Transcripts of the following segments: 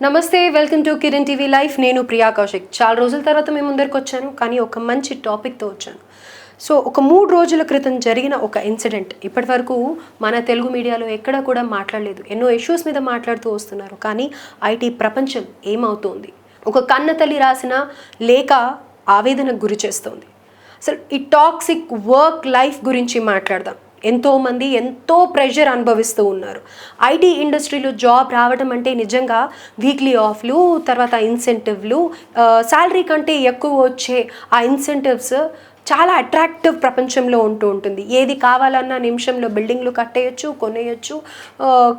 నమస్తే welcome to Kiran TV life. నేను ప్రియా కౌశిక్. చాలా రోజుల తర్వాత మేము ముందరికి వచ్చాను కానీ ఒక మంచి టాపిక్తో వచ్చాను. సో ఒక మూడు రోజుల క్రితం జరిగిన ఒక ఇన్సిడెంట్. ఇప్పటి వరకు మన తెలుగు మీడియాలో ఎక్కడా కూడా మాట్లాడలేదు. ఎన్నో ఇష్యూస్ మీద మాట్లాడుతూ వస్తున్నారు కానీ ఐటీ ప్రపంచం ఏమవుతోంది? ఒక కన్న తల్లి రాసిన లేఖ ఆవేదనకు గురి చేస్తోంది. అసలు ఈ టాక్సిక్ వర్క్ లైఫ్ గురించి మాట్లాడదాం. ఎంతోమంది ఎంతో ప్రెషర్ అనుభవిస్తూ ఉన్నారు. ఐటీ ఇండస్ట్రీలో జాబ్ రావడం అంటే నిజంగా వీక్లీ ఆఫ్లు తర్వాత ఇన్సెంటివ్లు శాలరీ కంటే ఎక్కువ వచ్చే ఆ ఇన్సెంటివ్స్ చాలా అట్రాక్టివ్ ప్రపంచంలో ఉంటూ ఉంటుంది. ఏది కావాలన్నా నిమిషంలో బిల్డింగ్లు కట్టేయచ్చు కొనేయచ్చు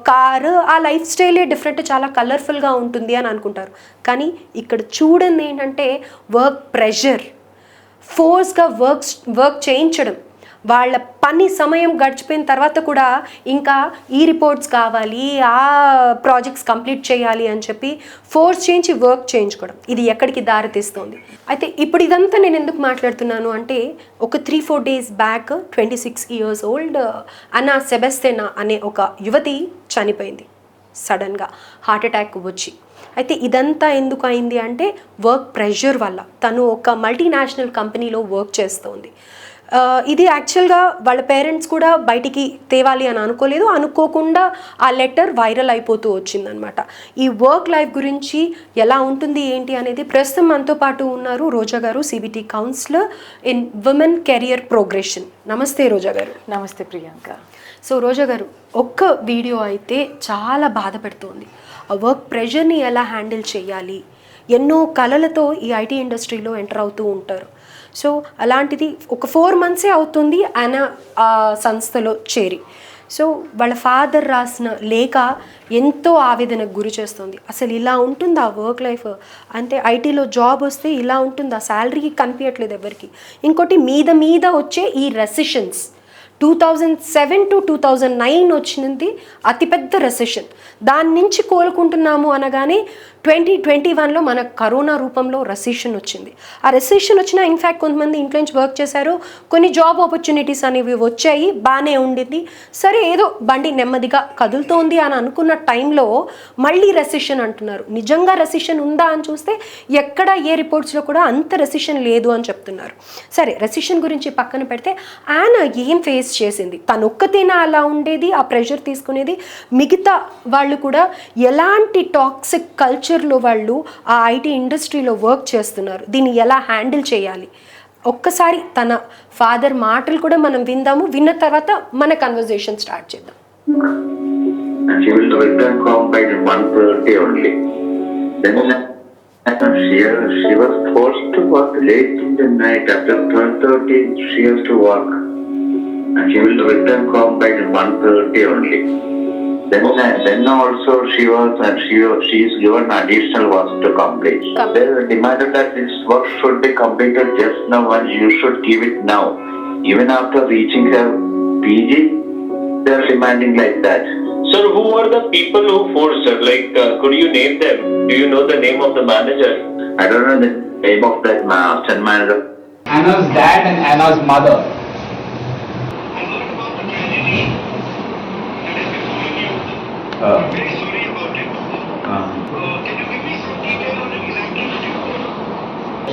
కారు ఆ లైఫ్ స్టైలే డిఫరెంట్ చాలా కలర్ఫుల్గా ఉంటుంది అని అనుకుంటారు. కానీ ఇక్కడ చూడండి ఏంటంటే వర్క్ ప్రెషర్ ఫోర్స్గా వర్క్ వర్క్ చేయించడం. వాళ్ళ పని సమయం గడిచిపోయిన తర్వాత కూడా ఇంకా ఈ రిపోర్ట్స్ కావాలి ఆ ప్రాజెక్ట్స్ కంప్లీట్ చేయాలి అని చెప్పి ఫోర్స్ చేయించి వర్క్ చేయించుకోవడం. ఇది ఎక్కడికి దారితీస్తుంది? అయితే ఇప్పుడు ఇదంతా నేను ఎందుకు మాట్లాడుతున్నాను అంటే ఒక three four days back twenty six years old Anna Sebastian అనే ఒక యువతి చనిపోయింది. సడన్గా హార్ట్ అటాక్ వచ్చి. అయితే ఇదంతా ఎందుకు అయింది అంటే వర్క్ ప్రెషర్ వల్ల. తను ఒక మల్టీనేషనల్ కంపెనీలో వర్క్ చేస్తోంది. ఇది యాక్చువల్గా వాళ్ళ పేరెంట్స్ కూడా బయటికి తేవాలి అని అనుకోలేదు. అనుకోకుండా ఆ లెటర్ వైరల్ అయిపోతూ వచ్చిందనమాట ఈ వర్క్ లైఫ్ గురించి ఎలా ఉంటుంది ఏంటి అనేది ప్రస్తుతం మనతో పాటు ఉన్నారు రోజా గారు CBT counsellor in women career progression నమస్తే రోజా గారు. నమస్తే ప్రియాంక. సో రోజా గారు ఒక్క వీడియో అయితే చాలా బాధ పెడుతోంది. ఆ వర్క్ ప్రెషర్ని ఎలా హ్యాండిల్ చేయాలి? ఎన్నో కళలతో ఈ ఐటీ ఇండస్ట్రీలో ఎంటర్ అవుతూ ఉంటారు. సో అలాంటిది ఒక ఫోర్ మంత్సే అవుతుంది ఆయన ఆ సంస్థలో చేరి. సో వాళ్ళ ఫాదర్ రాసిన లేఖ ఎంతో ఆవేదనకు గురి చేస్తుంది. అసలు ఇలా ఉంటుంది ఆ వర్క్ లైఫ్? అంటే ఐటీలో జాబ్ వస్తే ఇలా ఉంటుంది? ఆ శాలరీకి కనిపించట్లేదు ఎవరికి. ఇంకోటి మీద మీద వచ్చే ఈ recessions. Two thousand seven to two thousand nine వచ్చింది అతిపెద్ద రెసెషన్ దాని నుంచి కోలుకుంటున్నాము అనగానే ట్వంటీ ట్వంటీ వన్లో మన కరోనా రూపంలో రెసెషన్ వచ్చింది. ఆ రెసెషన్ వచ్చిన ఇన్ఫ్యాక్ట్ కొంతమంది ఇంట్లో నుంచి వర్క్ చేశారు. కొన్ని జాబ్ ఆపర్చునిటీస్ అనేవి వచ్చాయి బాగానే ఉండింది. సరే ఏదో బండి నెమ్మదిగా కదులుతోంది అని అనుకున్న టైంలో మళ్ళీ రెసెషన్ అంటున్నారు. నిజంగా రెసెషన్ ఉందా అని చూస్తే ఎక్కడ ఏ రిపోర్ట్స్లో కూడా అంత రెసెషన్ లేదు అని చెప్తున్నారు. సరే రెసెషన్ గురించి పక్కన పెడితే ఆయన ఏం ఫేస్ చేసింది తను ఒక్కతేనా అలా ఉండేది ఆ ప్రెషర్ తీసుకునేది మిగతా వాళ్ళు కూడా ఎలాంటి టాక్సిక్ కల్చర్లో వాళ్ళు ఆ ఐటీ ఇండస్ట్రీలో వర్క్ చేస్తున్నారు దీన్ని ఎలా హ్యాండిల్ చేయాలి ఒక్కసారి తన ఫాదర్ మాటలు కూడా మనం విందాము విన్న తర్వాత మన కన్వర్జేషన్ స్టార్ట్ చేద్దాం and she will return home by 1.30 only. Then uh, she, uh, she was forced to work late in the night. After 12.30, she has to work. And she will return home by 1.30 only. Then, uh, then also she was, uh, she, she is given additional work to complete. Com- They demanded that this work should be completed just now and you should give it now. Even after reaching her PG, they are demanding like that. Sir, who are the people who forced her? Like, uh, could you name them? Do you know the name of the manager? I don't know the name of that ma- assistant manager. Anna's dad and Anna's mother.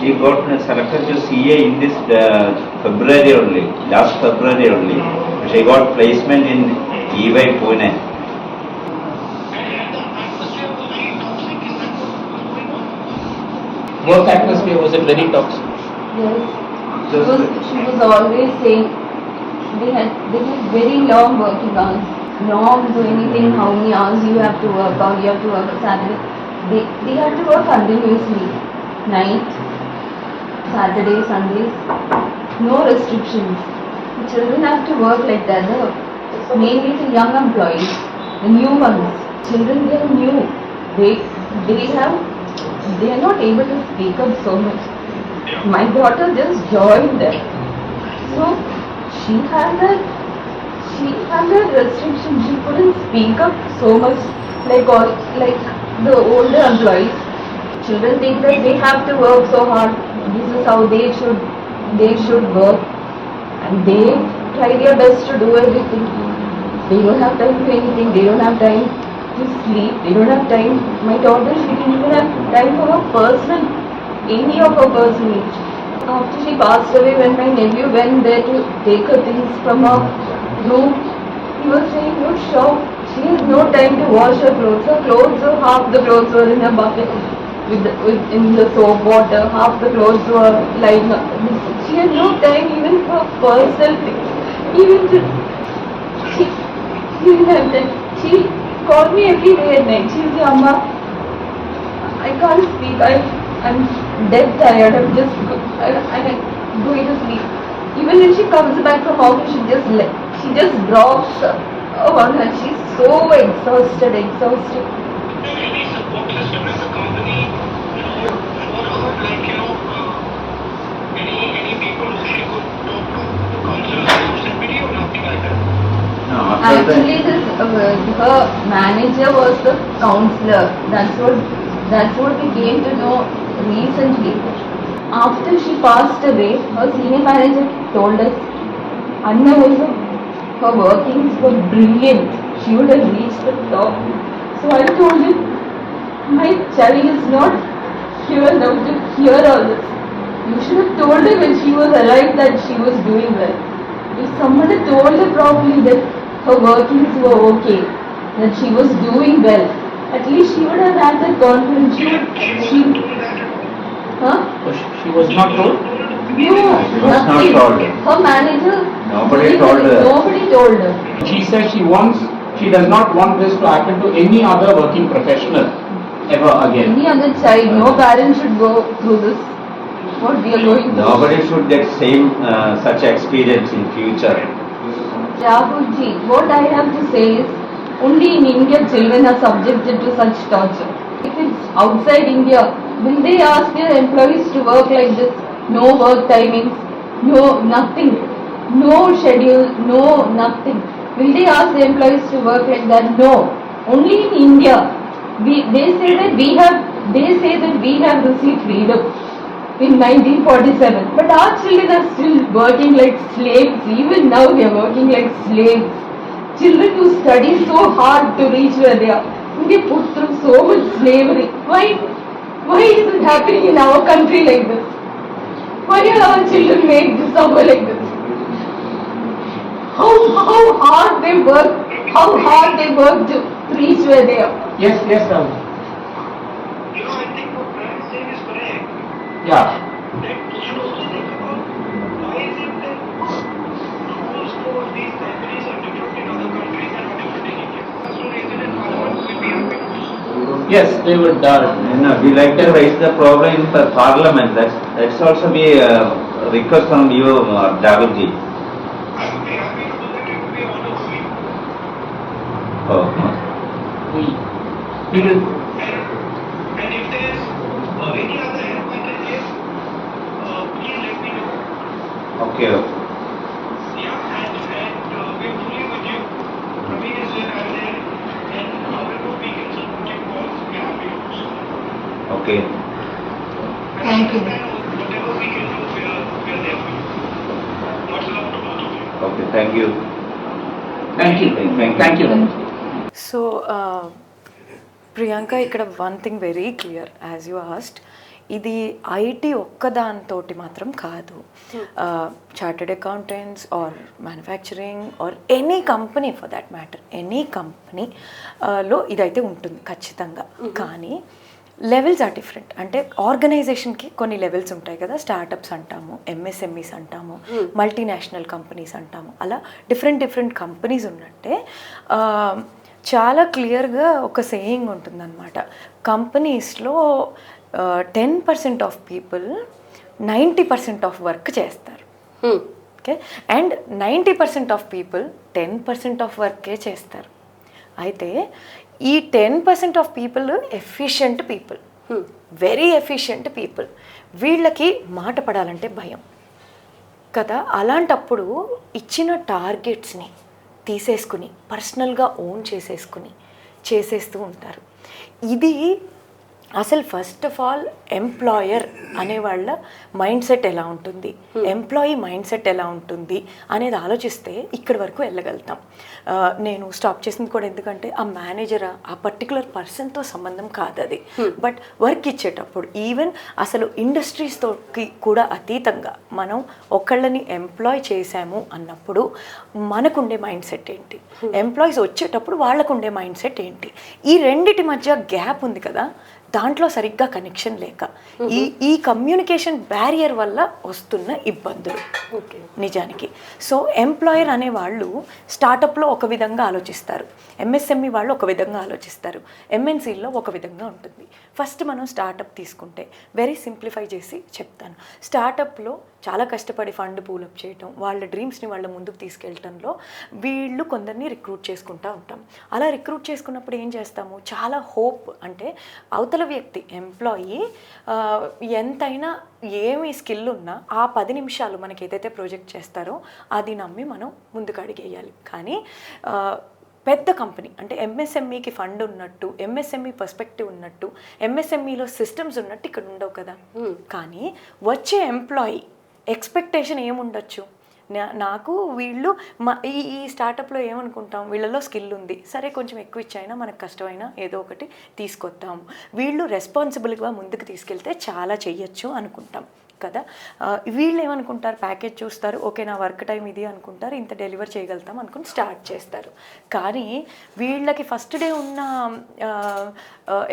She got selected to CA in this uh, February only, last February only. She got placement in EY Pune. Work atmosphere was it very toxic? Yes. She was, she was always saying they had they had very long working hours. Long do anything, how many hours you have to work or you have to work Saturday. They they have to work continuously. Night, Saturday, Sundays. No restrictions. The children have to work like that. The, mainly the young employees, the new ones. Children they are new. They they have they are not able to speak up so much. My daughter just joined them. So she has a had a restriction. She couldn't speak up so much like all like the older employees. Children think that they have to work so hard. This is how they should they should work, and they try their best to do everything. They don't have time for anything. They don't have time to sleep. They don't have time. My daughter, she didn't even have time for her personal, any of her personal needs. After she passed away, when my nephew went there to take her things from her room, he was saying, no, shocked. She has no time to wash her clothes. Her clothes, were- half the clothes were in a bucket with, with in the soap water. Half the clothes were lying. up. She had no time even for personal things. Even to she, she didn't have that. She called me every day at night. She said, Amma, I can't speak. I, I'm dead tired. I'm just, I, I'm going to sleep. Even when she comes back from office, she just, le- she just drops on her. She's so exhausted, exhausted. any support system as a company, for her, like, you know, uh, any, any people who she could talk to, counselors, or somebody or nothing like that? No, Actually, this uh, her manager was the counselor. That's what that's what we came to know recently. After she passed away, her senior manager told us, Anna also, her workings were brilliant. She would have reached the top. So I told him, my child is not here now to hear all this. You should have told her when she was alive that she was doing well. If someone had told her properly that her workings were okay, that she was doing well, at least she would have had that confidence. She would, she, huh? So she, she was not told. No, She was not told. Her manager. Nobody told her. Nobody told her. She says she wants, she does not want this to happen to any other working professional ever again. Any other child, no parent should go through this. What we are going through. Nobody should get same uh, such experience in future. Rahulji, what I have to say is, only in India children are subjected to such torture. If it's outside India, will they ask their employees to work like this? No work timings, no nothing, no schedule, no nothing. Will they ask the employees to work like that? No. Only in India, we, they say that we have, they say that we have received freedom in 1947. But our children are still working like slaves. Even now they are working like slaves. Children who study so hard to reach where they are. They put through so much slavery. Why? Why is it happening in our country like this? Why are our children made to suffer like this? How, how hard they work, how hard they work to reach where they are. Yes, yes, Rahul. You know, I think what Brian is saying is correct. Yeah. That we should Yes, they would, uh, You know, we like to raise the problem in the parliament. That's that's also be a request from you, uh, Davilji. Do. Oh, we, we will, And, if there's uh, any other help I can give, uh, please let me know. okay. Of you. Okay. Thank you. thank you, Thank you. thank you. So Priyanka ఇక్కడ one thing very clear as you asked ఇది IT ఒక్కదానితోటి మాత్రం కాదు chartered accountants or manufacturing or any company for that matter any company లో ఇదైతే ఉంటుంది ఖచ్చితంగా కానీ లెవెల్స్ ఆర్ డిఫరెంట్ అంటే ఆర్గనైజేషన్కి కొన్ని లెవెల్స్ ఉంటాయి కదా. స్టార్టప్స్ అంటాము ఎంఎస్ఎంఈస్ అంటాము మల్టీనేషనల్ కంపెనీస్ అంటాము. అలా డిఫరెంట్ డిఫరెంట్ కంపెనీస్ ఉన్నట్టే చాలా క్లియర్గా ఒక సేయింగ్ ఉంటుందన్నమాట. కంపెనీస్లో ten percent of people ninety percent of work చేస్తారు. Okay and ninety percent of people ten percent of వర్కే చేస్తారు. అయితే ఈ ten percent of people efficient people very efficient people వీళ్ళకి మాట పడాలంటే భయం. కదా? అలాంటప్పుడు ఇచ్చిన టార్గెట్స్ని తీసేసుకుని పర్సనల్గా ఓన్ చేసేసుకుని చేసేస్తూ ఉంటారు. ఇది అసలు ఫస్ట్ ఆఫ్ ఆల్ ఎంప్లాయర్ అనే వాళ్ళ మైండ్ సెట్ ఎలా ఉంటుంది? ఎంప్లాయీ మైండ్ సెట్ ఎలా ఉంటుంది అనేది ఆలోచిస్తే ఇక్కడి వరకు వెళ్ళగలుగుతాం. నేను స్టాప్ చేసింది కూడా ఎందుకంటే ఆ మేనేజర్ ఆ పర్టికులర్ పర్సన్తో సంబంధం కాదు అది. బట్ వర్క్ ఇచ్చేటప్పుడు ఈవెన్ అసలు ఇండస్ట్రీస్తోకి కూడా అతీతంగా మనం ఒకళ్ళని ఎంప్లాయ్ చేశాము అన్నప్పుడు మనకుండే మైండ్ సెట్ ఏంటి? ఎంప్లాయీస్ వచ్చేటప్పుడు వాళ్ళకుండే మైండ్ సెట్ ఏంటి? ఈ రెండిటి మధ్య గ్యాప్ ఉంది కదా. దాంట్లో సరిగ్గా కనెక్షన్ లేక. ఈ ఈ కమ్యూనికేషన్ బ్యారియర్ వల్ల వస్తున్న ఇబ్బందులు. నిజానికి. సో ఎంప్లాయర్ అనే వాళ్ళు స్టార్టప్లో ఒక విధంగా ఆలోచిస్తారు. ఎంఎస్ఎంఈ వాళ్ళు ఒక విధంగా ఆలోచిస్తారు. ఎంఎన్సీలో ఒక విధంగా ఉంటుంది. ఫస్ట్ మనం స్టార్టప్ తీసుకుంటే వెరీ సింప్లిఫై చేసి చెప్తాను. స్టార్టప్లో చాలా కష్టపడి ఫండ్ పూలప్ చేయటం వాళ్ళ డ్రీమ్స్ని వాళ్ళ ముందుకు తీసుకెళ్ళటంలో వీళ్ళు కొందరిని రిక్రూట్ చేసుకుంటూ ఉంటాం. అలా రిక్రూట్ చేసుకున్నప్పుడు ఏం చేస్తాము? చాలా హోప్ అంటే అవతల వ్యక్తి ఎంప్లాయీ ఎంతైనా ఏమి స్కిల్ ఉన్నా ఆ పది నిమిషాలు మనకి ఏదైతే ప్రాజెక్ట్ చేస్తారో అది నమ్మి మనం ముందుకు అడిగేయాలి. కానీ పెద్ద కంపెనీ అంటే ఎంఎస్ఎంఈకి ఫండ్ ఉన్నట్టు ఎంఎస్ఎంఈ పర్స్పెక్టివ్ ఉన్నట్టు ఎంఎస్ఎంఈలో సిస్టమ్స్ ఉన్నట్టు ఇక్కడ ఉండవు కదా. కానీ వచ్చే ఎంప్లాయీ ఎక్స్పెక్టేషన్ ఏముండొచ్చు? నాకు వీళ్ళు మా ఈ ఈ స్టార్టప్లో ఏమనుకుంటాం? వీళ్ళలో స్కిల్ ఉంది. సరే కొంచెం ఎక్కువ ఇచ్చైనా మనకు కష్టమైనా ఏదో ఒకటి తీసుకొద్దాము వీళ్ళు రెస్పాన్సిబుల్గా ముందుకు తీసుకెళ్తే చాలా చెయ్యొచ్చు అనుకుంటాం. కదా? వీళ్ళు ఏమనుకుంటారు ప్యాకేజ్ చూస్తారు. ఓకే నా వర్క్ టైం ఇది అనుకుంటారు. ఇంత డెలివర్ చేయగలుగుతాం అనుకుని స్టార్ట్ చేస్తారు. కానీ వీళ్ళకి ఫస్ట్ డే ఉన్న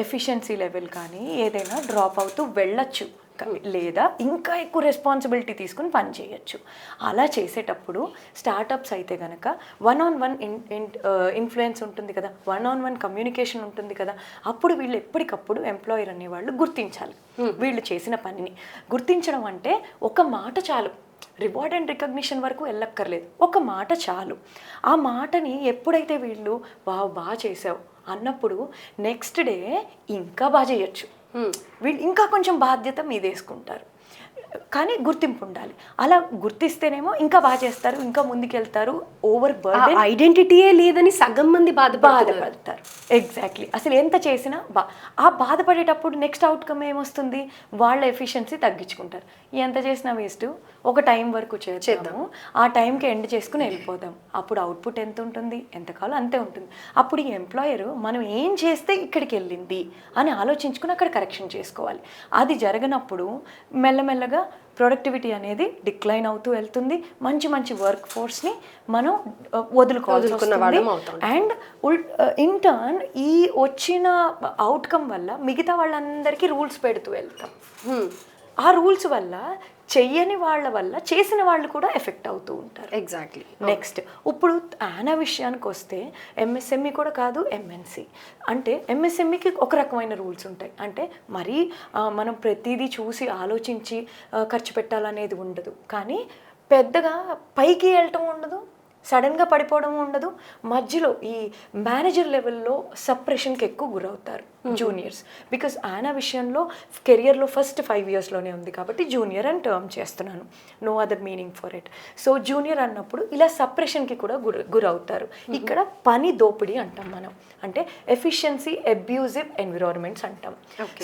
ఎఫిషియన్సీ లెవెల్ కానీ ఏదైనా డ్రాప్ అవుతూ వెళ్ళచ్చు. లేదా ఇంకా ఎక్కువ రెస్పాన్సిబిలిటీ తీసుకుని పని చేయొచ్చు. అలా చేసేటప్పుడు స్టార్టప్స్ అయితే కనుక వన్ ఆన్ వన్ ఇన్ఫ్లుయెన్స్ ఉంటుంది కదా. వన్ ఆన్ వన్ కమ్యూనికేషన్ ఉంటుంది కదా. అప్పుడు వీళ్ళు ఎప్పటికప్పుడు ఎంప్లాయర్ అనేవాళ్ళు గుర్తించాలి. వీళ్ళు చేసిన పనిని. గుర్తించడం అంటే ఒక మాట చాలు. రివార్డ్ అండ్ రికగ్నిషన్ వరకు వెళ్ళక్కర్లేదు ఒక మాట చాలు. ఆ మాటని ఎప్పుడైతే వీళ్ళు బాగా బాగా చేసావు అన్నప్పుడు నెక్స్ట్ డే ఇంకా బాగా చేయొచ్చు. వీళ్ళు ఇంకా కొంచెం బాధ్యత మీదేసుకుంటారు. కానీ గుర్తింపు ఉండాలి. అలా గుర్తిస్తేనేమో ఇంకా బాగా చేస్తారు ఇంకా ముందుకెళ్తారు ఓవర్ బర్డెన్ ఐడెంటిటీయే లేదని సగం మంది బాధపడతారు బాధపడతారు. ఎగ్జాక్ట్లీ అసలు ఎంత చేసినా బా ఆ బాధపడేటప్పుడు నెక్స్ట్ అవుట్కమ్ ఏమొస్తుంది? వాళ్ళ ఎఫిషియన్సీ తగ్గించుకుంటారు. ఎంత చేసినా వేస్ట్ ఒక టైం వరకు చేద్దాము. ఆ టైంకి ఎండ్ చేసుకుని వెళ్ళిపోదాం. అప్పుడు అవుట్పుట్ ఎంత ఉంటుంది? ఎంత కావాలో అంతే ఉంటుంది. అప్పుడు ఈ ఎంప్లాయర్ మనం ఏం చేస్తే ఇక్కడికి వెళ్ళింది? అని ఆలోచించుకుని అక్కడ కరెక్షన్ చేసుకోవాలి. అది జరగనప్పుడు మెల్లమెల్లగా ప్రొడక్టివిటీ అనేది డిక్లైన్ అవుతూ వెళ్తుంది. మంచి మంచి వర్క్ ఫోర్స్ని మనం వదులుకోవాల్సి వస్తుంది. అవుతాం. అండ్ ఇన్ టర్న్ ఈ వచ్చిన అవుట్కమ్ వల్ల మిగతా వాళ్ళందరికీ రూల్స్ పెడుతూ వెళ్తాం. ఆ రూల్స్ వల్ల చెయ్యని వాళ్ళ వల్ల చేసిన వాళ్ళు కూడా ఎఫెక్ట్ అవుతూ ఉంటారు. ఎగ్జాక్ట్లీ నెక్స్ట్ ఇప్పుడు ఆనా విషయానికి వస్తే ఎంఎస్ఎంఈ కూడా కాదు ఎంఎన్సి. అంటే ఎంఎస్ఎంఈకి ఒక రకమైన రూల్స్ ఉంటాయి. అంటే మరీ మనం ప్రతిదీ చూసి ఆలోచించి ఖర్చు పెట్టాలనేది ఉండదు. కానీ పెద్దగా పైకి వెళ్ళటం ఉండదు సడన్గా పడిపోవడం ఉండదు. మధ్యలో ఈ మేనేజర్ లెవెల్లో సప్రెషన్కి ఎక్కువ గురవుతారు. జూనియర్స్. బికాస్ ఆనా విషయంలో కెరియర్లో ఫస్ట్ ఫైవ్ ఇయర్స్లోనే ఉంది కాబట్టి జూనియర్ అని టర్మ్ చేస్తున్నాను. No other meaning for it so junior అన్నప్పుడు ఇలా సప్రెషన్కి కూడా గుర గురవుతారు. ఇక్కడ పని దోపిడీ అంటాం మనం. అంటే ఎఫిషియన్సీ అబ్యూజివ్ ఎన్విరాన్మెంట్స్ అంటాం.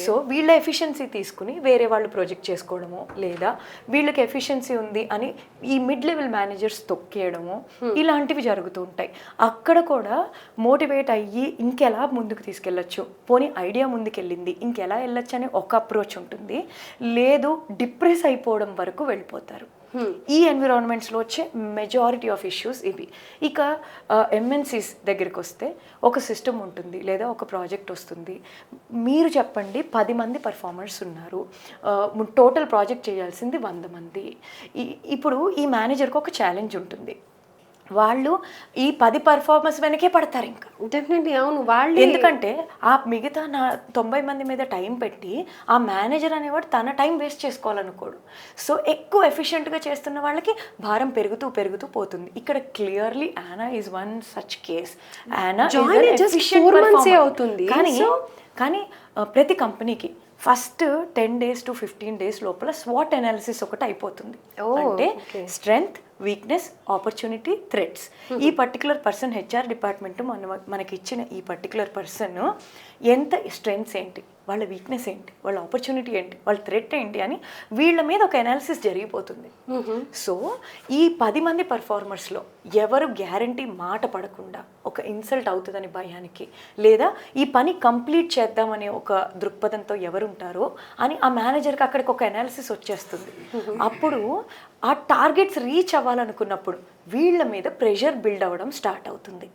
సో వీళ్ళ ఎఫిషియన్సీ తీసుకుని వేరే వాళ్ళు ప్రాజెక్ట్ చేసుకోవడము లేదా వీళ్ళకి ఎఫిషియన్సీ ఉంది అని ఈ మిడ్ లెవెల్ మేనేజర్స్ తొక్కేయడము ఇలాంటివి జరుగుతూ ఉంటాయి. అక్కడ కూడా మోటివేట్ అయ్యి ఇంకెలా ముందుకు తీసుకెళ్ళొచ్చు? పోనీ ఐడియా ముందుకెళ్ళింది. ఇంకెలా వెళ్ళొచ్చు అనే ఒక అప్రోచ్ ఉంటుంది. లేదు డిప్రెస్ అయిపోవడం వరకు వెళ్ళిపోతారు. ఈ ఎన్విరాన్మెంట్స్లో వచ్చే మెజారిటీ ఆఫ్ ఇష్యూస్ ఇవి. ఇక ఎంఎన్సీస్ దగ్గరికి వస్తే ఒక సిస్టమ్ ఉంటుంది లేదా ఒక ప్రాజెక్ట్ వస్తుంది. మీరు చెప్పండి పది మంది పర్ఫార్మర్స్ ఉన్నారు. టోటల్ ప్రాజెక్ట్ చేయాల్సింది వంద మంది. ఇప్పుడు ఈ మేనేజర్కి ఒక ఛాలెంజ్ ఉంటుంది. వాళ్ళు ఈ పది పర్ఫార్మెన్స్ వెనకే పడతారు ఇంకా. డెఫినెట్లీ అవును వాళ్ళు. ఎందుకంటే ఆ మిగతా నా తొంభై మంది మీద టైం పెట్టి ఆ మేనేజర్ అనేవాడు తన టైం వేస్ట్ చేసుకోవాలనుకోడు. సో ఎక్కువ ఎఫిషియెంట్గా చేస్తున్న వాళ్ళకి భారం పెరుగుతూ పెరుగుతూ పోతుంది. ఇక్కడ క్లియర్లీ ఆనా ఈజ్ వన్ సచ్ కేస్ ఏ అవుతుంది. కానీ కానీ ప్రతి కంపెనీకి first ten days to fifteen days లోపల స్వాట్ అనాలిసిస్ ఒకటి అయిపోతుంది. Oh, అంటే. స్ట్రెంగ్త్ వీక్నెస్ ఆపర్చునిటీ థ్రెట్స్ ఈ పర్టికులర్ పర్సన్ హెచ్ఆర్ డిపార్ట్మెంట్ మన మనకి ఇచ్చిన ఈ పర్టికులర్ పర్సన్ ఎంత స్ట్రెంగ్స్ ఏంటి? వాళ్ళ వీక్నెస్ ఏంటి? వాళ్ళ ఆపర్చునిటీ ఏంటి? వాళ్ళ థ్రెట్ ఏంటి అని వీళ్ళ మీద ఒక అనాలిసిస్ జరిగిపోతుంది. సో ఈ పది మంది పర్ఫార్మర్స్లో ఎవరు గ్యారంటీ మాట పడకుండా ఒక ఇన్సల్ట్ అవుతుందని భయానికి లేదా ఈ పని కంప్లీట్ చేద్దామనే ఒక దృక్పథంతో ఎవరు ఉంటారో అని ఆ మేనేజర్కి అక్కడికి ఒక అనాలిసిస్ వచ్చేస్తుంది. అప్పుడు ఆ టార్గెట్స్ రీచ్ అవ్వాలనుకున్నప్పుడు వీళ్ళ మీద ప్రెషర్ బిల్డ్ అవ్వడం స్టార్ట్ అవుతుంది.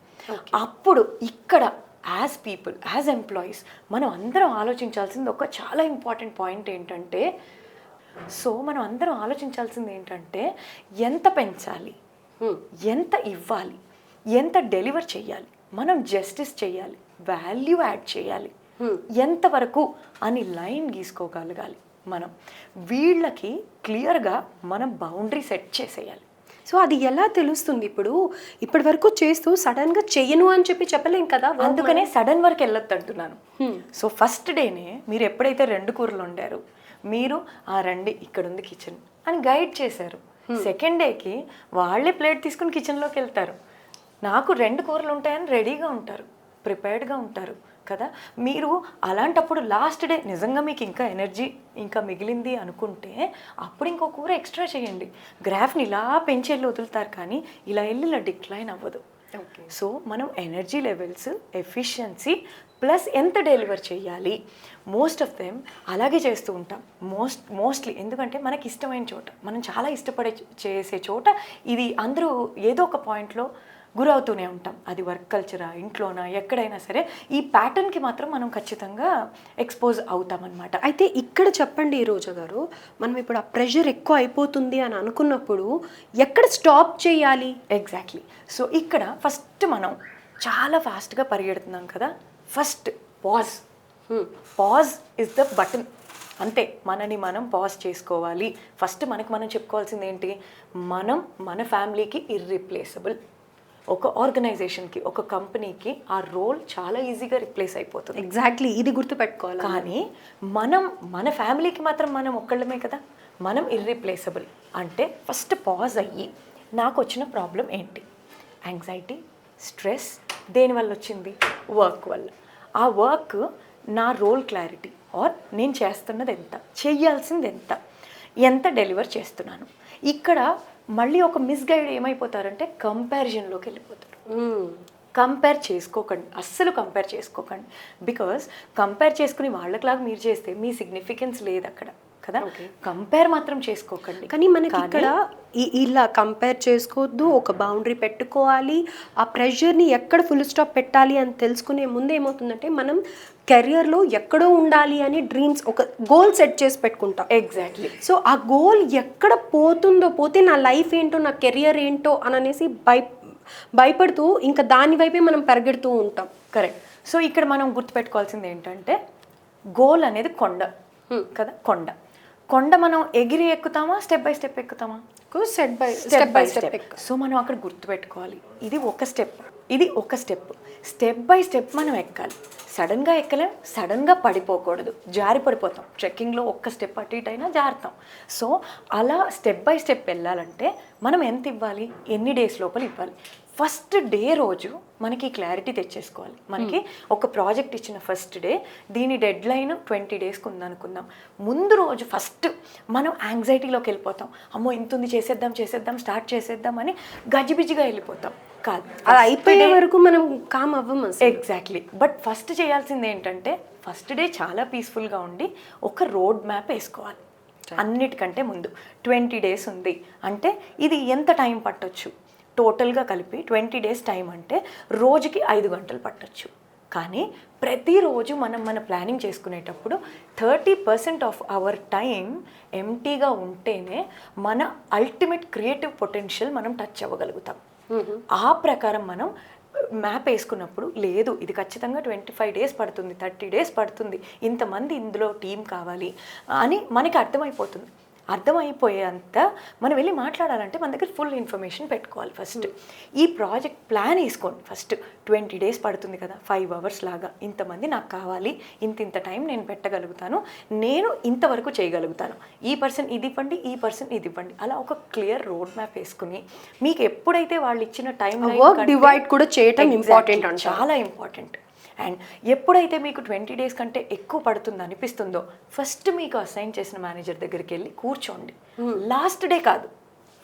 అప్పుడు ఇక్కడ యాజ్ పీపుల్ యాజ్ ఎంప్లాయీస్ మనం అందరం ఆలోచించాల్సింది ఒక చాలా ఇంపార్టెంట్ పాయింట్ ఏంటంటే సో మనం అందరం ఆలోచించాల్సింది ఏంటంటే ఎంత పెంచాలి? ఎంత ఇవ్వాలి? ఎంత డెలివర్ చేయాలి? మనం జస్టిస్ చేయాలి? వాల్యూ యాడ్ చేయాలి? ఎంతవరకు అని లైన్ గీసుకోగలగాలి మనం. వీళ్ళకి క్లియర్గా మనం బౌండరీ సెట్ చేసేయాలి. సో అది ఎలా తెలుస్తుంది? ఇప్పుడు ఇప్పటి వరకు చేస్తూ సడన్గా చెయ్యను అని చెప్పి చెప్పలేం కదా అందుకనే సడన్ వర్క్ వెళ్ళొద్దు అంటున్నాను. సో ఫస్ట్ డేనే మీరు ఎప్పుడైతే రెండు కూరలు వండారు మీరు ఆ రండి ఇక్కడ ఉంది కిచెన్ అని గైడ్ చేశారు. సెకండ్ డేకి వాళ్ళే ప్లేట్ తీసుకుని కిచెన్లోకి వెళ్తారు. నాకు రెండు కూరలు ఉంటాయని రెడీగా ఉంటారు ప్రిపేర్డ్గా ఉంటారు. కదా? మీరు అలాంటప్పుడు లాస్ట్ డే నిజంగా మీకు ఇంకా ఎనర్జీ ఇంకా మిగిలింది అనుకుంటే అప్పుడు ఇంకో కూర ఎక్స్ట్రా చేయండి. గ్రాఫ్ని ఇలా పెంచి వెళ్ళి వదులుతారు కానీ ఇలా వెళ్ళి ఇలా డిక్లైన్ అవ్వదు. సో మనం ఎనర్జీ లెవెల్స్ ఎఫిషియన్సీ ప్లస్ ఎంత డెలివర్ చేయాలి. మోస్ట్ ఆఫ్ దెమ్ అలాగే చేస్తూ ఉంటాం. మోస్ట్ మోస్ట్లీ ఎందుకంటే మనకి ఇష్టమైన చోట మనం చాలా ఇష్టపడే చేసే చోట ఇది అందరూ ఏదో ఒక పాయింట్లో గురవుతూనే ఉంటాం. అది వర్క్ కల్చరా ఇంట్లోనా ఎక్కడైనా సరే ఈ ప్యాటర్న్కి మాత్రం మనం ఖచ్చితంగా ఎక్స్పోజ్ అవుతామన్నమాట. అయితే ఇక్కడ చెప్పండి ఈ రోజా గారు మనం ఇప్పుడు ఆ ప్రెషర్ ఎక్కువ అయిపోతుంది అని అనుకున్నప్పుడు ఎక్కడ స్టాప్ చేయాలి? ఎగ్జాక్ట్లీ సో ఇక్కడ ఫస్ట్ మనం చాలా ఫాస్ట్గా పరిగెడుతున్నాం కదా. First pause pause is the button అంతే మనని మనం పాజ్ చేసుకోవాలి. ఫస్ట్ మనకి మనం చెప్పుకోవాల్సింది ఏంటి? మనం మన ఫ్యామిలీకి ఇర్రిప్లేసబుల్ ఒక ఆర్గనైజేషన్కి ఒక కంపెనీకి ఆ రోల్ చాలా ఈజీగా రిప్లేస్ అయిపోతుంది. ఎగ్జాక్ట్లీ ఇది గుర్తు పెట్టుకోవాలి కానీ మనం మన ఫ్యామిలీకి మాత్రం మనం ఒక్కళ్ళమే కదా? మనం ఇర్రిప్లేసబుల్ అంటే ఫస్ట్ పాజ్ అయ్యి నాకు వచ్చిన ప్రాబ్లం ఏంటి? యాంగ్జైటీ స్ట్రెస్ దేనివల్ల వచ్చింది? వర్క్ వల్ల. ఆ వర్క్ నా రోల్ క్లారిటీ ఆర్ నేను చేస్తున్నది ఎంత? చెయ్యాల్సింది ఎంత? ఎంత డెలివర్ చేస్తున్నాను? ఇక్కడ మళ్ళీ ఒక మిస్గైడ్ ఏమైపోతారంటే కంపారిజన్లోకి వెళ్ళిపోతారు. కంపేర్ చేసుకోకండి. అస్సలు కంపేర్ చేసుకోకండి. బికాస్ కంపేర్ చేసుకుని వాళ్ళకిలాగా మీరు చేస్తే మీ సిగ్నిఫికెన్స్ లేదు అక్కడ. కదా? కంపేర్ మాత్రం చేసుకోకండి. కానీ మనకి ఇక్కడ ఇలా కంపేర్ చేసుకోవద్దు ఒక బౌండరీ పెట్టుకోవాలి ఆ ప్రెషర్ని ఎక్కడ ఫుల్ స్టాప్ పెట్టాలి అని తెలుసుకునే ముందు ఏమవుతుందంటే మనం కెరియర్లో ఎక్కడో ఉండాలి అని డ్రీమ్స్ ఒక గోల్ సెట్ చేసి పెట్టుకుంటాం. ఎగ్జాక్ట్లీ సో ఆ గోల్ ఎక్కడ పోతుందో పోతే నా లైఫ్ ఏంటో నా కెరియర్ ఏంటో అని అనేసి భయ భయపడుతూ ఇంకా దాని వైపే మనం పరిగెడుతూ ఉంటాం. కరెక్ట్ సో ఇక్కడ మనం గుర్తుపెట్టుకోవాల్సింది ఏంటంటే గోల్ అనేది కొండ. కదా? కొండ. కొండ మనం ఎగిరి ఎక్కుతామా? Step by step ఎక్కుతామా? Set by step by step so మనం అక్కడ గుర్తుపెట్టుకోవాలి. ఇది ఒక స్టెప్. ఇది ఒక స్టెప్. స్టెప్ బై స్టెప్ మనం ఎక్కాలి. సడన్గా ఎక్కలేం సడన్గా పడిపోకూడదు. జారి పడిపోతాం. ట్రెక్కింగ్లో ఒక్క స్టెప్ అటు ఇటు అయినా జారుతాం. సో అలా స్టెప్ బై స్టెప్ వెళ్ళాలంటే మనం ఎంత ఇవ్వాలి? ఎన్ని డేస్ లోపల ఇవ్వాలి? ఫస్ట్ డే రోజు మనకి క్లారిటీ తెచ్చేసుకోవాలి. మనకి ఒక ప్రాజెక్ట్ ఇచ్చిన ఫస్ట్ డే దీని డెడ్ లైన్ ట్వంటీ డేస్కి ఉందనుకుందాం. ముందు రోజు ఫస్ట్ మనం యాంగ్జైటీలోకి వెళ్ళిపోతాం. అమ్మో ఇంత ఉంది చేసేద్దాం చేసేద్దాం స్టార్ట్ చేసేద్దాం అని గజిబిజిగా వెళ్ళిపోతాం. కాదు అది అయిపోయే వరకు మనం కామ్ అవ్వం అసలు. ఎగ్జాక్ట్లీ బట్ ఫస్ట్ చేయాల్సింది ఏంటంటే ఫస్ట్ డే చాలా పీస్ఫుల్గా ఉండి ఒక రోడ్ మ్యాప్ వేసుకోవాలి. అన్నిటికంటే ముందు. ట్వంటీ డేస్ ఉంది. అంటే ఇది ఎంత టైం పట్టొచ్చు? టోటల్గా కలిపి ట్వంటీ డేస్ టైం అంటే రోజుకి ఐదు గంటలు పట్టొచ్చు. కానీ ప్రతిరోజు మనం మన ప్లానింగ్ చేసుకునేటప్పుడు thirty percent of our time ఎంటీగా ఉంటేనే మన అల్టిమేట్ క్రియేటివ్ పొటెన్షియల్ మనం టచ్ అవ్వగలుగుతాం. ఆ ప్రకారం మనం మ్యాప్ వేసుకున్నప్పుడు లేదు ఇది ఖచ్చితంగా ట్వంటీ ఫైవ్ డేస్ పడుతుంది థర్టీ డేస్ పడుతుంది ఇంతమంది ఇందులో టీం కావాలి అని మనకి అర్థమైపోతుంది. అర్థమైపోయేంత మనం వెళ్ళి మాట్లాడాలంటే మన దగ్గర ఫుల్ ఇన్ఫర్మేషన్ పెట్టుకోవాలి ఫస్ట్. ఈ ప్రాజెక్ట్ ప్లాన్ వేసుకోండి ఫస్ట్. ట్వంటీ డేస్ పడుతుంది కదా ఫైవ్ అవర్స్ లాగా. ఇంతమంది నాకు కావాలి ఇంత ఇంత టైం నేను పెట్టగలుగుతాను నేను ఇంతవరకు చేయగలుగుతాను. ఈ పర్సన్ ఇది ఇవ్వండి ఈ పర్సన్ ఇది ఇవ్వండి. అలా ఒక క్లియర్ రోడ్ మ్యాప్ వేసుకుని మీకు ఎప్పుడైతే వాళ్ళు ఇచ్చిన టైం divide కూడా చేయటం అంటారు. చాలా ఇంపార్టెంట్. అండ్ ఎప్పుడైతే మీకు ట్వంటీ డేస్ కంటే ఎక్కువ పడుతుంది అనిపిస్తుందో ఫస్ట్ మీకు అసైన్ చేసిన మేనేజర్ దగ్గరికి వెళ్ళి కూర్చోండి. లాస్ట్ డే కాదు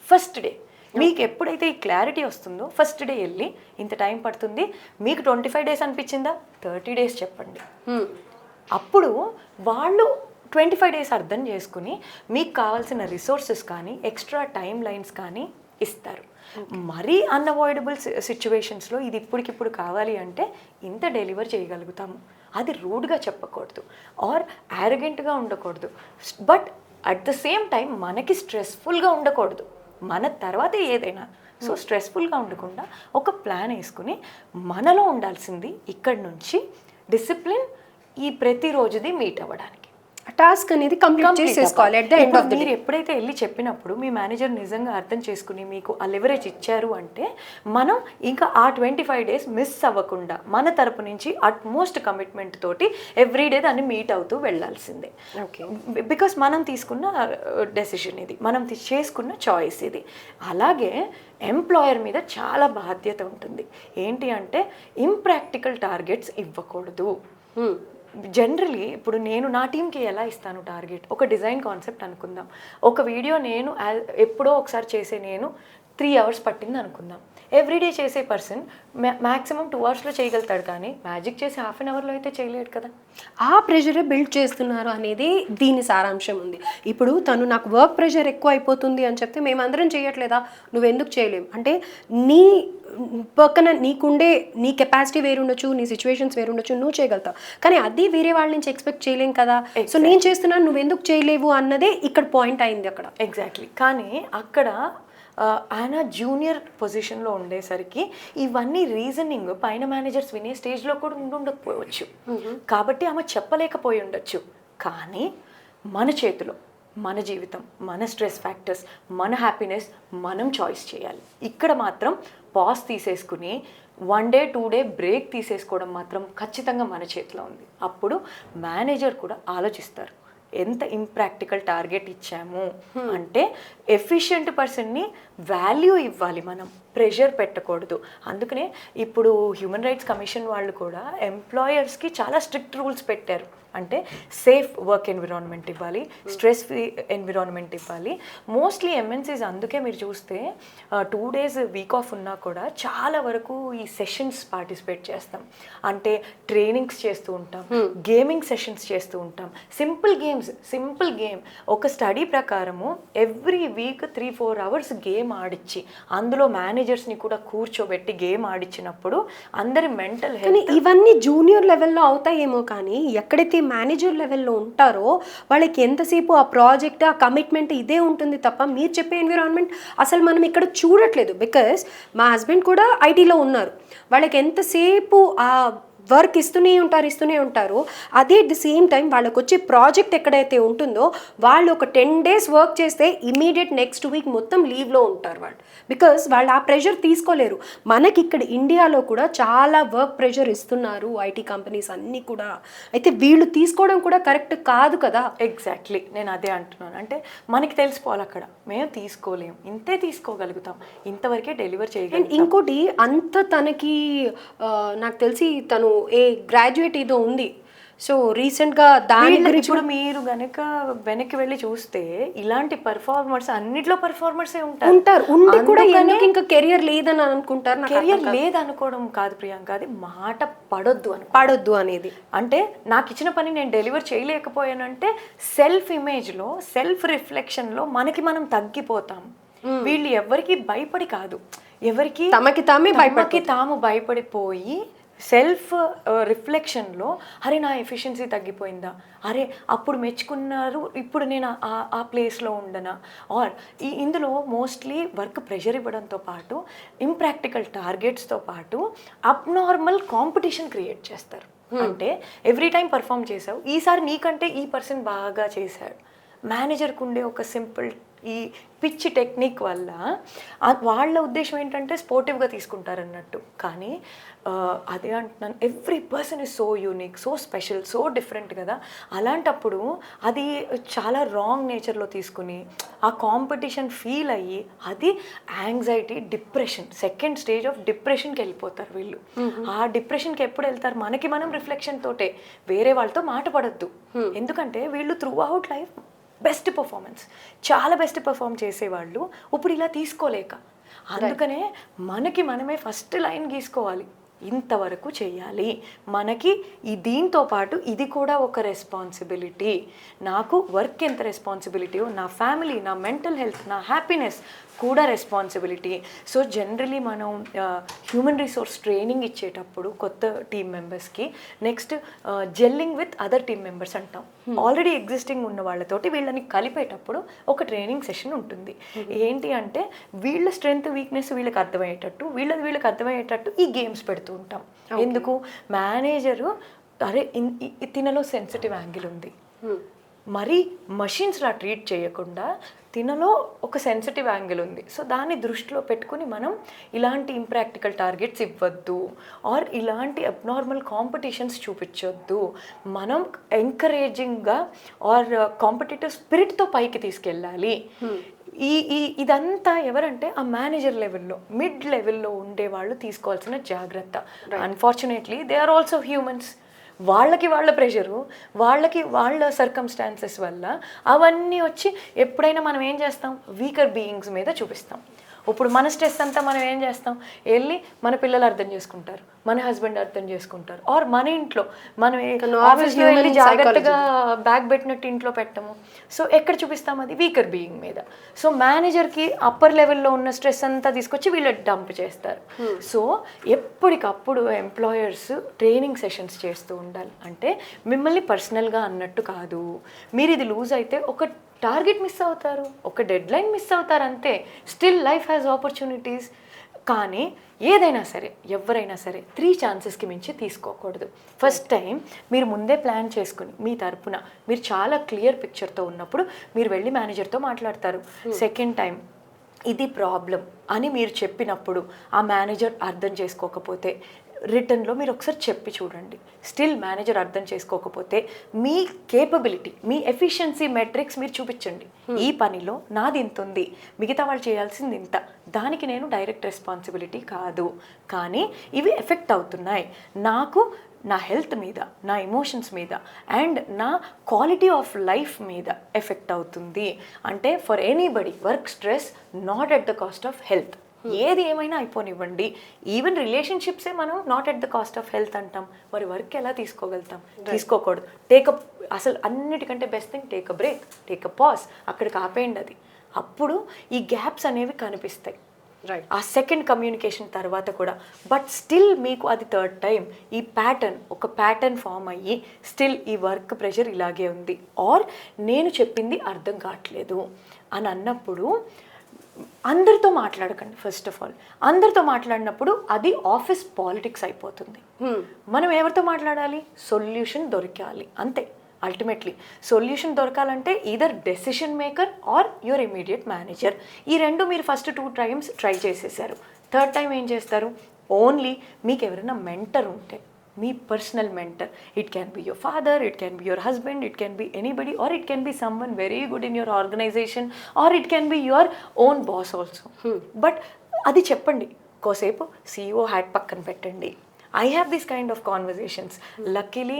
ఫస్ట్ డే మీకు ఎప్పుడైతే ఈ క్లారిటీ వస్తుందో ఫస్ట్ డే వెళ్ళి ఇంత టైం పడుతుంది మీకు ట్వంటీ ఫైవ్ డేస్ అనిపించిందా? థర్టీ డేస్ చెప్పండి. అప్పుడు వాళ్ళు ట్వంటీ ఫైవ్ డేస్ అర్థం చేసుకుని మీకు కావాల్సిన రిసోర్సెస్ కానీ ఎక్స్ట్రా టైం లైన్స్ కానీ ఇస్తారు. మరీ అన్అవాయిడబుల్ సిచ్యువేషన్స్లో ఇది ఇప్పటికిప్పుడు కావాలి అంటే ఇంత డెలివర్ చేయగలుగుతాము అది రూడ్గా చెప్పకూడదు. ఆర్ యారగెంట్గా ఉండకూడదు. But at the same time మనకి స్ట్రెస్ఫుల్గా ఉండకూడదు. మన తర్వాతే ఏదైనా. సో స్ట్రెస్ఫుల్గా ఉండకుండా ఒక ప్లాన్ వేసుకుని మనలో ఉండాల్సింది ఇక్కడి నుంచి డిసిప్లిన్ ఈ ప్రతిరోజుది మీట్ అవ్వడానికి. టాస్క్ అనేది కంప్లీట్ చేసేసుకోవాలి at the end of the మీరు ఎప్పుడైతే వెళ్ళి చెప్పినప్పుడు మీ మేనేజర్ నిజంగా అర్థం చేసుకుని మీకు ఆ లెవరేజ్ ఇచ్చారు అంటే మనం ఇంకా ఆ ట్వంటీ ఫైవ్ డేస్ మిస్ అవ్వకుండా మన తరపు నుంచి అట్మోస్ట్ కమిట్మెంట్ తోటి ఎవ్రీ డే దాన్ని మీట్ అవుతూ వెళ్ళాల్సిందే. ఓకే బికాస్ మనం తీసుకున్న డెసిషన్ ఇది. మనం చేసుకున్న చాయిస్ ఇది. అలాగే ఎంప్లాయర్ మీద చాలా బాధ్యత ఉంటుంది. ఏంటి అంటే ఇంప్రాక్టికల్ టార్గెట్స్ ఇవ్వకూడదు. జనరలీ ఇప్పుడు నేను నా టీంకి ఎలా ఇస్తాను టార్గెట్ ఒక డిజైన్ కాన్సెప్ట్ అనుకుందాం. ఒక వీడియో నేను ఎప్పుడో ఒకసారి చేసే నేను త్రీ అవర్స్ పట్టింది అనుకుందాం ఎవ్రీడే చేసే పర్సన్ మ్యాక్సిమం టూ అవర్స్లో చేయగలుగుతాడు కానీ మ్యాజిక్ చేసి హాఫ్ అన్ అవర్లో అయితే చేయలేడు కదా. ఆ ప్రెషరే బిల్డ్ చేస్తున్నారు అనేది దీని సారాంశం ఉంది. ఇప్పుడు తను నాకు వర్క్ ప్రెషర్ ఎక్కువ అయిపోతుంది అని చెప్తే మేమందరం చేయట్లేదా? నువ్వెందుకు చేయలేవు? అంటే నీ పక్కన నీకుండే నీ కెపాసిటీ వేరుండొచ్చు నీ సిచ్యువేషన్స్ వేరుండొచ్చు నువ్వు చేయగలుగుతావు. కానీ అది వేరే వాళ్ళ నుంచి ఎక్స్పెక్ట్ చేయలేం కదా. సో నేను చేస్తున్నాను నువ్వెందుకు చేయలేవు అన్నదే ఇక్కడ పాయింట్ అయింది అక్కడ. ఎగ్జాక్ట్లీ కానీ అక్కడ ఆయన జూనియర్ పొజిషన్లో ఉండేసరికి ఇవన్నీ రీజనింగ్ పైన మేనేజర్స్ వినే స్టేజ్లో కూడా ఉండి ఉండకపోవచ్చు. కాబట్టి ఆమె చెప్పలేకపోయి ఉండొచ్చు. కానీ మన చేతిలో మన జీవితం మన స్ట్రెస్ ఫ్యాక్టర్స్ మన హ్యాపీనెస్ మనం చాయిస్ చేయాలి. ఇక్కడ మాత్రం పాస్ తీసేసుకుని one day two day break తీసేసుకోవడం మాత్రం ఖచ్చితంగా మన చేతిలో ఉంది. అప్పుడు మేనేజర్ కూడా ఆలోచిస్తారు. ఎంత ఇంప్రాక్టికల్ టార్గెట్ ఇచ్చాము అంటే ఎఫిషియెంట్ పర్సన్ని వాల్యూ ఇవ్వాలి మనం ప్రెషర్ పెట్టకూడదు. అందుకనే ఇప్పుడు హ్యూమన్ రైట్స్ కమిషన్ వాళ్ళు కూడా ఎంప్లాయర్స్కి చాలా స్ట్రిక్ట్ రూల్స్ పెట్టారు. అంటే సేఫ్ వర్క్ ఎన్విరాన్మెంట్ ఇవ్వాలి స్ట్రెస్ ఫ్రీ ఎన్విరాన్మెంట్ ఇవ్వాలి. మోస్ట్లీ ఎంఎన్సీస్ అందుకే మీరు చూస్తే టూ డేస్ వీక్ ఆఫ్ ఉన్నా కూడా చాలా వరకు ఈ సెషన్స్ పార్టిసిపేట్ చేస్తాం. అంటే ట్రైనింగ్స్ చేస్తూ ఉంటాం గేమింగ్ సెషన్స్ చేస్తూ ఉంటాం. సింపుల్ గేమ్స్ సింపుల్ గేమ్ ఒక స్టడీ ప్రకారము every week three four hours game ఆడిచ్చి అందులో మేనేజర్స్ని కూడా కూర్చోబెట్టి గేమ్ ఆడిచ్చినప్పుడు అందరి మెంటల్ హెల్త్ ఇవన్నీ జూనియర్ లెవెల్లో అవుతాయేమో కానీ ఎక్కడైతే మేనేజర్ లెవెల్లో ఉంటారో వాళ్ళకి ఎంతసేపు ఆ ప్రాజెక్ట్ ఆ కమిట్మెంట్ ఇదే ఉంటుంది తప్ప మీరు చెప్పే ఎన్విరాన్మెంట్ అసలు మనం ఇక్కడ చూడట్లేదు. బికాస్ మా హస్బెండ్ కూడా ఐటీలో ఉన్నారు. వాళ్ళకి ఎంతసేపు ఆ వర్క్ ఇస్తూనే ఉంటారు ఇస్తూనే ఉంటారు. అదే ది సేమ్ టైం వాళ్ళకి వచ్చే ప్రాజెక్ట్ ఎక్కడైతే ఉంటుందో వాళ్ళు ఒక టెన్ డేస్ వర్క్ చేస్తే ఇమీడియట్ నెక్స్ట్ వీక్ మొత్తం లీవ్లో ఉంటారు వాళ్ళు. బికాస్ వాళ్ళు ఆ ప్రెషర్ తీసుకోలేరు. మనకి ఇక్కడ ఇండియాలో కూడా చాలా వర్క్ ప్రెషర్ ఇస్తున్నారు ఐటీ కంపెనీస్ అన్నీ కూడా. అయితే వీళ్ళు తీసుకోవడం కూడా కరెక్ట్ కాదు కదా? ఎగ్జాక్ట్లీ. నేను అదే అంటున్నాను. అంటే మనకి తెలిసిపోవాలి అక్కడ. మేము తీసుకోలేం. ఇంతే తీసుకోగలుగుతాం. ఇంతవరకే డెలివర్ అండ్ చేయగలుగుతాం. ఇంకోటి అంత తనకి నాకు తెలిసి తను ఏ గ్రాడ్యుయేట్ ఏదో ఉంది. సో రీసెంట్గా దాని గురించి ఇప్పుడు మీరు గనక వెనక్కి వెళ్ళి చూస్తే ఇలాంటి పర్ఫార్మర్స్ అన్నిట్లో పర్ఫార్మర్సే ఉంటారు. ఉంటారు. ఉండి కూడా ఇంకా కెరియర్ లేదని అనుకుంటారు? నాకు కెరియర్. లేదనుకోవడం కాదు ప్రియాంక అది మాట పడొద్దు అని పడొద్దు అనేది. అంటే నాకు ఇచ్చిన పని నేను డెలివర్ చేయలేకపోయానంటే సెల్ఫ్ ఇమేజ్లో సెల్ఫ్ రిఫ్లెక్షన్లో మనకి మనం తగ్గిపోతాం. వీళ్ళు ఎవరికి భయపడి కాదు. ఎవరికి తమకి తామే తమకి తాము భయపడిపోయి సెల్ఫ్ రిఫ్లెక్షన్లో అరే నా ఎఫిషియన్సీ తగ్గిపోయిందా? అరే అప్పుడు మెచ్చుకున్నారు ఇప్పుడు నేను ఆ- ప్లేస్లో ఉండనా? ఆర్ ఈ ఇందులో మోస్ట్లీ వర్క్ ప్రెషర్ ఇవ్వడంతో పాటు ఇంప్రాక్టికల్ టార్గెట్స్తో పాటు అబ్నార్మల్ కాంపిటీషన్ క్రియేట్ చేస్తారు. అంటే ఎవ్రీ టైం పర్ఫామ్ చేసావు ఈసారి నీకంటే ఈ పర్సన్ బాగా చేశాడు. మేనేజర్కి ఉండే ఒక సింపుల్ ఈ పిచ్ టెక్నిక్ వల్ల వాళ్ళ ఉద్దేశం ఏంటంటే స్పోర్టివ్గా తీసుకుంటారు అన్నట్టు కానీ అదే అంటున్నాను every person is so unique so special so different కదా. అలాంటప్పుడు అది చాలా రాంగ్ నేచర్లో తీసుకుని ఆ కాంపిటీషన్ ఫీల్ అయ్యి అది anxiety depression second stage of డిప్రెషన్కి వెళ్ళిపోతారు వీళ్ళు. ఆ డిప్రెషన్కి ఎప్పుడు వెళ్తారు? మనకి మనం రిఫ్లెక్షన్ తోటే. వేరే వాళ్ళతో మాట పడద్దు. ఎందుకంటే వీళ్ళు throughout life best performance. చాలా బెస్ట్ పర్ఫామ్ చేసేవాళ్ళు. ఇప్పుడు ఇలా తీసుకోలేక. అందుకనే మనకి మనమే ఫస్ట్ లైన్ గీసుకోవాలి. ఇంతవరకు చేయాలి. మనకి ఈ దీంతో పాటు ఇది కూడా ఒక రెస్పాన్సిబిలిటీ నాకు వర్క్ ఎంత రెస్పాన్సిబిలిటీయో నా ఫ్యామిలీ నా మెంటల్ హెల్త్ నా హ్యాపీనెస్ కూడా రెస్పాన్సిబిలిటీ సో జనరలీ మనం హ్యూమన్ రిసోర్స్ ట్రైనింగ్ ఇచ్చేటప్పుడు కొత్త టీమ్ మెంబర్స్కి next jelling with other team members అంటాం. ఆల్రెడీ ఎగ్జిస్టింగ్ ఉన్న వాళ్ళతోటి వీళ్ళని కలిపేటప్పుడు ఒక ట్రైనింగ్ సెషన్ ఉంటుంది. ఏంటి అంటే వీళ్ళ స్ట్రెంగ్త్ వీక్నెస్ వీళ్ళకి అర్థమయ్యేటట్టు వీళ్ళది వీళ్ళకి అర్థమయ్యేటట్టు ఈ గేమ్స్ పెడుతూ ఉంటాం. ఎందుకు? మేనేజరు అరే తినలో సెన్సిటివ్ యాంగిల్ ఉంది. మరి మషిన్స్లా ట్రీట్ చేయకుండా తినలో ఒక సెన్సిటివ్ యాంగిల్ ఉంది. సో దాన్ని దృష్టిలో పెట్టుకుని మనం ఇలాంటి ఇంప్రాక్టికల్ టార్గెట్స్ ఇవ్వద్దు. ఆర్ ఇలాంటి అబ్నార్మల్ కాంపిటీషన్స్ చూపించొద్దు. మనం ఎంకరేజింగ్గా ఆర్ కాంపిటేటివ్ స్పిరిట్తో పైకి తీసుకెళ్ళాలి. ఈ ఈ ఇదంతా ఎవరంటే ఆ మేనేజర్ లెవెల్లో మిడ్ లెవెల్లో ఉండే వాళ్ళు తీసుకోవాల్సిన జాగ్రత్త. Unfortunately they are also humans వాళ్ళకి వాళ్ళ ప్రెషరు వాళ్ళకి వాళ్ళ సర్కమ్స్టాన్సెస్ వల్ల అవన్నీ వచ్చి ఎప్పుడైనా మనం ఏం చేస్తాం? వీకర్ బీయింగ్స్ మీద చూపిస్తాం. ఇప్పుడు మన స్ట్రెస్ అంతా మనం ఏం చేస్తాం? వెళ్ళి మన పిల్లలు అర్థం చేసుకుంటారు మన హస్బెండ్ అర్థం చేసుకుంటారు. ఆర్ మన ఇంట్లో మనం ఆఫీస్లో వెళ్ళి జాగ్రత్తగా బ్యాగ్ పెట్టినట్టు ఇంట్లో పెట్టము. సో ఎక్కడ చూపిస్తాం అది? వీకర్ బీయింగ్ మీద. సో మేనేజర్కి అప్పర్ లెవెల్లో ఉన్న స్ట్రెస్ అంతా తీసుకొచ్చి వీళ్ళు డంప్ చేస్తారు. సో ఎప్పటికప్పుడు ఎంప్లాయర్స్ ట్రైనింగ్ సెషన్స్ చేస్తూ ఉండాలి. అంటే మిమ్మల్ని పర్సనల్గా అన్నట్టు కాదు. మీరు ఇది లూజ్ అయితే ఒక టార్గెట్ మిస్ అవుతారు ఒక డెడ్ లైన్ మిస్ అవుతారు అంతే స్టిల్ లైఫ్ హ్యాస్ ఆపర్చునిటీస్. కానీ ఏదైనా సరే ఎవరైనా సరే త్రీ ఛాన్సెస్కి మించి తీసుకోకూడదు. ఫస్ట్ టైం మీరు ముందే ప్లాన్ చేసుకుని మీ తరపున మీరు చాలా క్లియర్ పిక్చర్తో ఉన్నప్పుడు మీరు వెళ్ళి మేనేజర్తో మాట్లాడతారు. సెకండ్ టైం ఇది ప్రాబ్లం అని మీరు చెప్పినప్పుడు ఆ మేనేజర్ అర్థం చేసుకోకపోతే రిటర్న్లో మీరు ఒకసారి చెప్పి చూడండి. స్టిల్ మేనేజర్ అర్థం చేసుకోకపోతే మీ కేపబిలిటీ మీ ఎఫిషియన్సీ మెట్రిక్స్ మీరు చూపించండి. ఈ పనిలో నాది ఇంత ఉంది మిగతా వాళ్ళు చేయాల్సింది ఇంత దానికి నేను డైరెక్ట్ రెస్పాన్సిబిలిటీ కాదు. కానీ ఇవి ఎఫెక్ట్ అవుతున్నాయి. నాకు నా హెల్త్ మీద నా ఎమోషన్స్ మీద అండ్ నా క్వాలిటీ ఆఫ్ లైఫ్ మీద ఎఫెక్ట్ అవుతుంది. అంటే for anybody work stress not at the cost of health. ఏది ఏమైనా అయిపోనివ్వండి. ఈవెన్ రిలేషన్షిప్సే మనం not at the cost of health అంటాం. మరి వర్క్ ఎలా తీసుకోగలుగుతాం? తీసుకోకూడదు. టేక్ అసలు అన్నిటికంటే best thing take a break take a pause అక్కడికి ఆపేయండి అది. అప్పుడు ఈ గ్యాప్స్ అనేవి కనిపిస్తాయి. ఆ సెకండ్ కమ్యూనికేషన్ తర్వాత కూడా. బట్ స్టిల్ మీకు అది థర్డ్ టైం ఈ ప్యాటర్న్ ఒక ప్యాటర్న్ ఫామ్ అయ్యి స్టిల్ ఈ వర్క్ ప్రెషర్ ఇలాగే ఉంది. ఆర్ నేను చెప్పింది అర్థం కావట్లేదు అని అన్నప్పుడు అందరితో మాట్లాడకండి ఫస్ట్ ఆఫ్ ఆల్ అందరితో మాట్లాడినప్పుడు అది ఆఫీస్ పాలిటిక్స్ అయిపోతుంది. మనం ఎవరితో మాట్లాడాలి? సొల్యూషన్ దొరకాలి. అంతే. అల్టిమేట్లీ సొల్యూషన్ దొరకాలంటే either decision maker or your immediate manager ఈ రెండు మీరు ఫస్ట్ టూ టైమ్స్ ట్రై చేసేసారు. థర్డ్ టైం ఏం చేస్తారు? ఓన్లీ మీకు ఎవరైనా మెంటర్ ఉంటే మీ personal mentor it can be your father it can be your husband it can be anybody or it can be someone very good in your organisation or it can be your own boss also but అది చెప్పండి. కోసేపు CEO hat పక్కన పెట్టండి. I have this kind of conversations luckily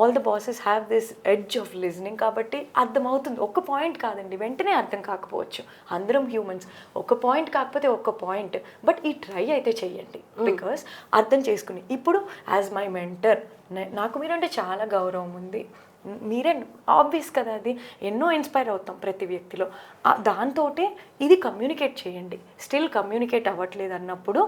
all the bosses have this edge of listening కాబట్టి అర్థమవుతుంది ఒక point కాదండి. వెంటనే అర్థం కాకపోవచ్చు. అందరం హ్యూమన్స్ ఒక పాయింట్ కాకపోతే ఒక పాయింట్ బట్ ఈ ట్రై అయితే చెయ్యండి. బికాస్ అర్థం చేసుకుని. ఇప్పుడు యాజ్ మై మెంటర్ నాకు మీరంటే చాలా గౌరవం ఉంది. మీరే ఆబ్వియస్ కదా అది. ఎన్నో ఇన్స్పైర్ అవుతాం ప్రతి వ్యక్తిలో. దాంతో ఇది కమ్యూనికేట్ చేయండి. స్టిల్ కమ్యూనికేట్ అవ్వట్లేదు అన్నప్పుడు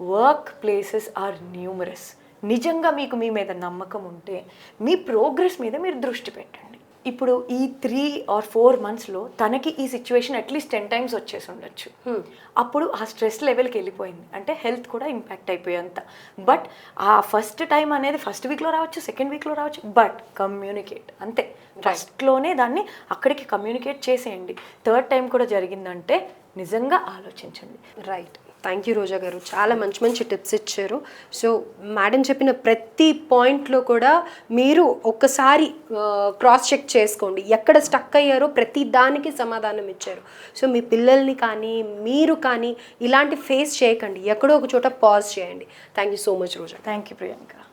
వర్క్ ప్లేసెస్ ఆర్ న్యూమరస్. నిజంగా మీకు మీ మీద నమ్మకం ఉంటే మీ ప్రోగ్రెస్ మీద మీరు దృష్టి పెట్టండి. ఇప్పుడు ఈ త్రీ ఆర్ ఫోర్ మంత్స్లో తనకి ఈ సిచ్యువేషన్ అట్లీస్ట్ టెన్ టైమ్స్ వచ్చేసి ఉండొచ్చు. అప్పుడు ఆ స్ట్రెస్ లెవెల్కి వెళ్ళిపోయింది. అంటే హెల్త్ కూడా ఇంపాక్ట్ అయిపోయేంత. బట్ ఆ ఫస్ట్ టైం అనేది ఫస్ట్ వీక్లో రావచ్చు సెకండ్ వీక్లో రావచ్చు బట్ కమ్యూనికేట్. అంతే. ఫస్ట్లోనే దాన్ని అక్కడికి కమ్యూనికేట్ చేసేయండి. థర్డ్ టైం కూడా జరిగిందంటే నిజంగా ఆలోచించండి. రైట్ థ్యాంక్ యూ రోజా గారు. చాలా మంచి మంచి టిప్స్ ఇచ్చారు. సో మేడం చెప్పిన ప్రతి పాయింట్లో కూడా మీరు ఒక్కసారి క్రాస్ చెక్ చేసుకోండి. ఎక్కడ స్టక్ అయ్యారో ప్రతి దానికి సమాధానం ఇచ్చారు. సో మీ పిల్లల్ని కానీ మీరు కానీ ఇలాంటి ఫేస్ చేయకండి. ఎక్కడో ఒక చోట పాజ్ చేయండి. Thank you so much Roja. Thank you Priyanka.